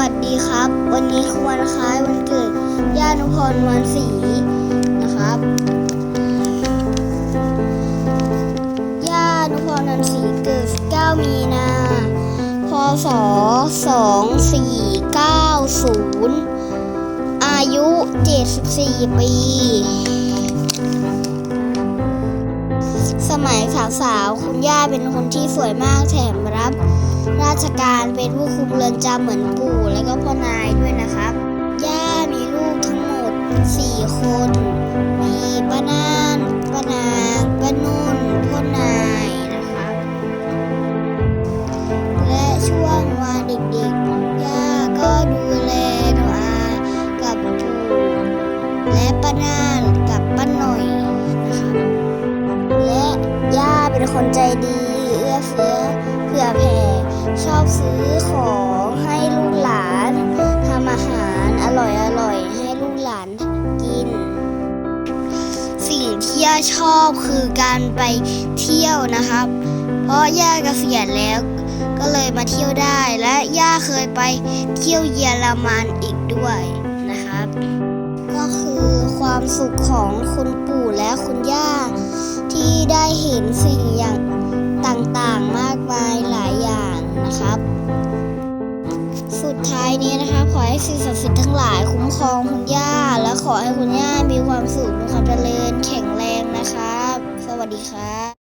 วัสดีครับ วันนี้คือวันคล้ายวันเกิดย่านุพรวันศรีนะครับย่านุพรวันศรีเกิด 9 มีนา พศ 2490 อายุ 74 ปี สมัยสาวๆ คุณย่าเป็นคนที่สวยมากแถมรับ ชการเป็นผู้คุมเรือนจำเหมือนปู่แล้วก็พ่อนายด้วยนะครับ ย่ามีลูกทั้งหมด 4 คน มีป้านานป้านางป้านุ่นพ่อนายนะครับ และช่วงวัยเด็กๆ ย่าก็ดูแลหนูอากับปู่และป้านาน อบซื้อของให้ลูกหลานทำอาหารอร่อยอร่อยๆให้ลูกหลานกิน สิ่งที่ย่าชอบคือการไปเที่ยวนะครับ เพราะย่าเกษียณแล้วก็เลยมาเที่ยวได้และย่าเคยไปเที่ยวเยอรมันอีกด้วยนะครับ ก็คือความสุขของคุณปู่และคุณย่าที่ได้เห็นสิ่ง สุดท้ายนี้นะคะ ขอให้สิ่งศักดิ์สิทธิ์ทั้งหลายคุ้มครองคุณย่า และขอให้คุณย่ามีความสุขมีความเจริญ